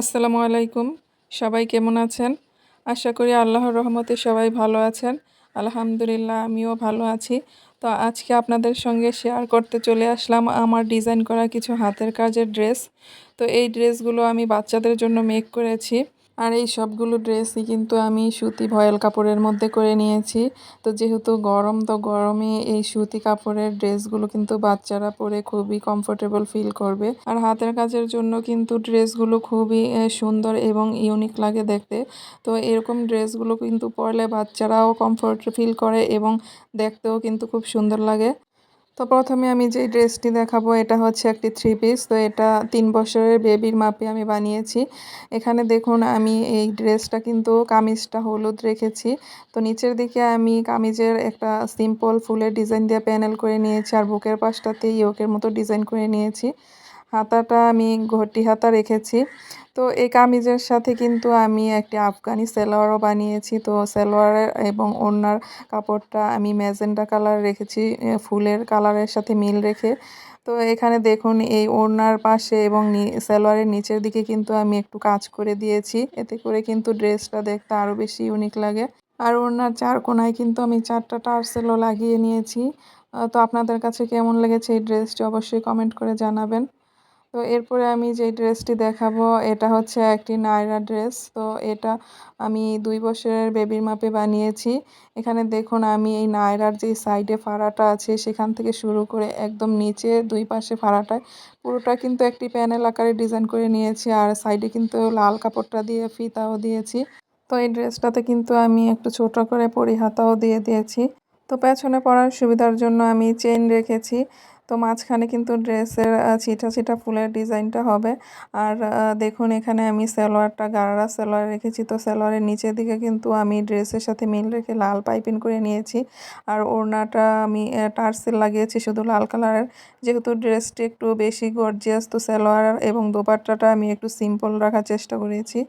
আসসালামু আলাইকুম। সবাই কেমন আছেন? আশা করি আল্লাহর রহমতে সবাই ভালো আছেন। আলহামদুলিল্লাহ, আমিও ভালো আছি। তো আজকে আপনাদের সঙ্গে শেয়ার করতে চলে আসলাম আমার ডিজাইন করা কিছু হাতের কাজের ড্রেস তো এই ড্রেসগুলো আমি বাচ্চাদের জন্য মেক করেছি। আর এই সবগুলো ড্রেসই কিন্তু আমি সুতি ভয়েল কাপড়ের মধ্যে করে নিয়েছি। তো যেহেতু গরম, তো গরমে এই সুতি কাপড়ের ড্রেসগুলো কিন্তু বাচ্চারা পরে খুবই কমফোর্টেবল ফিল করবে। আর হাতের কাজের জন্য কিন্তু ড্রেসগুলো খুবই সুন্দর এবং ইউনিক লাগে দেখতে। তো এরকম ড্রেসগুলো কিন্তু পরলে বাচ্চারাও কমফোর্ট ফিল করে এবং দেখতেও কিন্তু খুব সুন্দর লাগে। তো প্রথমে আমি যে ড্রেসটি দেখাবো, এটা হচ্ছে একটি থ্রি পিস তো এটা তিন বছরের বেবির মাপে আমি বানিয়েছি। এখানে দেখুন, আমি এই ড্রেসটা কিন্তু কামিজটা হলুদ রেখেছি। তো নিচের দিকে আমি কামিজের একটা সিম্পল ফুলের ডিজাইন দিয়ে প্যানেল করে নিয়েছি, আর বুকের পাশটাতে ইয়োকের মতো ডিজাইন করে নিয়েছি। হাতাটা আমি ঘটি হাতা রেখেছি। তো এই কামিজের সাথে কিন্তু আমি একটি আফগানি সেলোয়ারও বানিয়েছি। তো সেলোয়ারের এবং ওড়নার কাপড়টা আমি ম্যাজেন্ডা কালার রেখেছি ফুলের কালারের সাথে মিল রেখে। তো এখানে দেখুন, এই ওড়নার পাশে এবং সেলোয়ারের নিচের দিকে কিন্তু আমি একটু কাজ করে দিয়েছি। এতে করে কিন্তু ড্রেসটা দেখতে আরও বেশি ইউনিক লাগে। আর ওড়নার চার কোনায় কিন্তু আমি চারটা টার্সেলও লাগিয়ে নিয়েছি। তো আপনাদের কাছে কেমন লেগেছে এই ড্রেসটি অবশ্যই কমেন্ট করে জানাবেন। তো এরপরে আমি যে ড্রেসটি দেখাবো, এটা হচ্ছে একটি নায়রা ড্রেস। তো এটা আমি দুই বছরের বেবির মাপে বানিয়েছি। এখানে দেখুন, আমি এই নায়রার যে সাইডে ফাড়াটা আছে, সেখান থেকে শুরু করে একদম নিচে দুই পাশে ফাড়াটায় পুরোটা কিন্তু একটি প্যানেল আকারে ডিজাইন করে নিয়েছি, আর সাইডে কিন্তু লাল কাপড়টা দিয়ে, ফিতাও দিয়েছি। তো এই ড্রেসটাতে কিন্তু আমি একটু ছোট করে পরিহাতাও দিয়ে দিয়েছি। তো পেছনে পরার সুবিধার জন্য আমি চেন রেখেছি। তো মাঝখানে কিন্তু ড্রেসের ছিটা ছিটা ফুলের ডিজাইনটা হবে। আর দেখুন এখানে আমি সালোয়ারটা গাড়া সালোয়ার রেখেছি। তো সালোয়ারের নিচের দিকে কিন্তু আমি ড্রেসের সাথে মিল রেখে লাল পাইপিং করে নিয়েছি। আর ওড়নাটা আমি টার্সেল লাগিয়েছি শুধু লাল কালারের। যেহেতু ড্রেসটি একটু বেশি গর্জিয়াস তো সালোয়ার এবং দোপাট্টাটা আমি একটু সিম্পল রাখার চেষ্টা করেছি।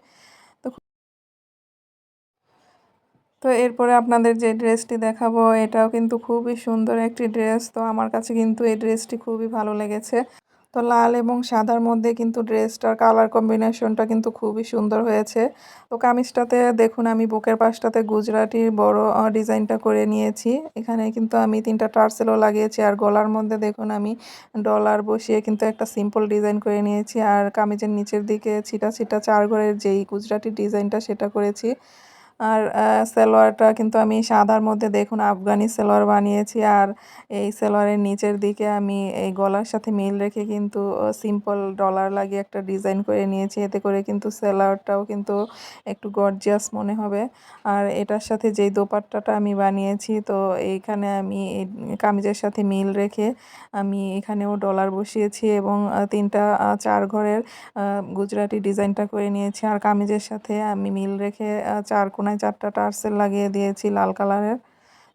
তো এরপরে আপনাদের যে ড্রেসটি দেখাবো, এটাও কিন্তু খুবই সুন্দর একটি ড্রেস। তো আমার কাছে কিন্তু এই ড্রেসটি খুবই ভালো লেগেছে। তো লাল এবং সাদার মধ্যে কিন্তু ড্রেসটার কালার কম্বিনেশনটা কিন্তু খুবই সুন্দর হয়েছে। তো কামিজটাতে দেখুন, আমি বুকের পাশটাতে গুজরাটি বড় ডিজাইনটা করে নিয়েছি। এখানে কিন্তু আমি তিনটা টার্সেলও লাগিয়েছি আর গলার মধ্যে দেখুন, আমি ডলার বসিয়ে কিন্তু একটা সিম্পল ডিজাইন করে নিয়েছি। আর কামিজের নিচের দিকে ছিটা ছিটা চার ঘরের যেই গুজরাটি ডিজাইনটা সেটা করেছি। আর সালোয়ারটা কিন্তু আমি সাদার মধ্যে দেখুন আফগানি সালোয়ার বানিয়েছি আর এই সালোয়ারের নিচের দিকে আমি এই গলার সাথে মিল রেখে কিন্তু সিম্পল ডলার লাগিয়ে একটা ডিজাইন করে নিয়েছি। এতে করে কিন্তু সালোয়ারটাও কিন্তু একটু গর্জিয়াস মনে হবে। আর এটার সাথে যেই দোপাট্টাটা আমি বানিয়েছি, তো এইখানে আমি কামিজের সাথে মিল রেখে আমি এখানেও ডলার বসিয়েছি এবং তিনটা চার ঘরের গুজরাটি ডিজাইনটা করে নিয়েছি। আর কামিজের সাথে আমি মিল রেখে চার কোনা কোনায় চারটা টার্সেল লাগিয়ে দিয়েছি লাল কালারের।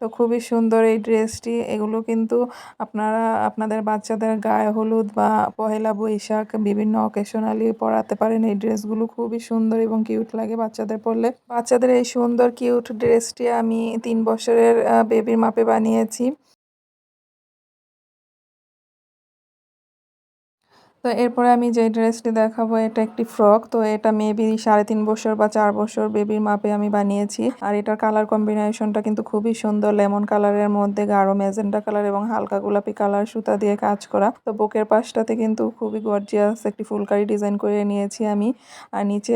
তো খুবই সুন্দর এই ড্রেসটি। এগুলো কিন্তু আপনারা, আপনাদের বাচ্চাদের গায়ে হলুদ বা পহেলা বৈশাখ বিভিন্ন অকেশনালি পরাতে পারেন। এই ড্রেসগুলো খুবই সুন্দর এবং কিউট লাগে বাচ্চাদের পরলে। বাচ্চাদের এই সুন্দর কিউট ড্রেসটি আমি তিন বছরের বেবির মাপে বানিয়েছি। তো এরপরে আমি যে ড্রেসটি দেখাবো, এটা একটি ফ্রক। তো এটা মেবি সাড়ে তিন বছর বা চার বছর বেবির মাপে আমি বানিয়েছি। আর এটার কালার কম্বিনেশনটা কিন্তু খুবই সুন্দর। লেমন কালারের মধ্যে গাঢ় মেজেন্টা কালার এবং হালকা গোলাপি কালার সুতা দিয়ে কাজ করা। তো বুকের পাশটাতে কিন্তু খুবই গর্জিয়াস একটি ফুলকারি ডিজাইন করে নিয়েছি আমি। আর নিচে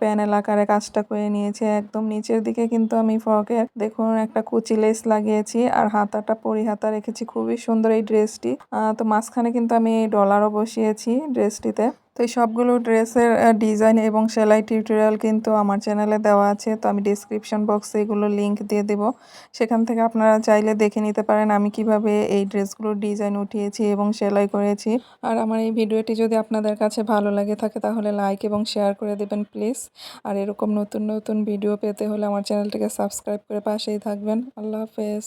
প্যানেল আকারে কাজটা করে নিয়েছি। একদম নিচের দিকে কিন্তু আমি ফ্রকের দেখুন একটা কুচি লেস লাগিয়েছি আর হাতাটা পরি হাতা রেখেছি। খুবই সুন্দর এই ড্রেসটি। তো মাঝখানে কিন্তু আমি এই ডলারও বসিয়েছি। করেছি ড্রেসটিতে। তো এই সবগুলো ড্রেসের ডিজাইন এবং সেলাই টিউটোরিয়াল কিন্তু আমার চ্যানেলে দেওয়া আছে। তো আমি ডিসক্রিপশন বক্সে এগুলো লিঙ্ক দিয়ে দেব। সেখান থেকে আপনারা চাইলে দেখে নিতে পারেন আমি কীভাবে এই ড্রেসগুলোর ডিজাইন উঠিয়েছি এবং সেলাই করেছি। আর আমার এই ভিডিওটি যদি আপনাদের কাছে ভালো লাগে থাকে তাহলে লাইক এবং শেয়ার করে দেবেন প্লিজ আর এরকম নতুন নতুন ভিডিও পেতে হলে আমার চ্যানেলটিকে সাবস্ক্রাইব করে পাশেই থাকবেন। আল্লাহ হাফেজ।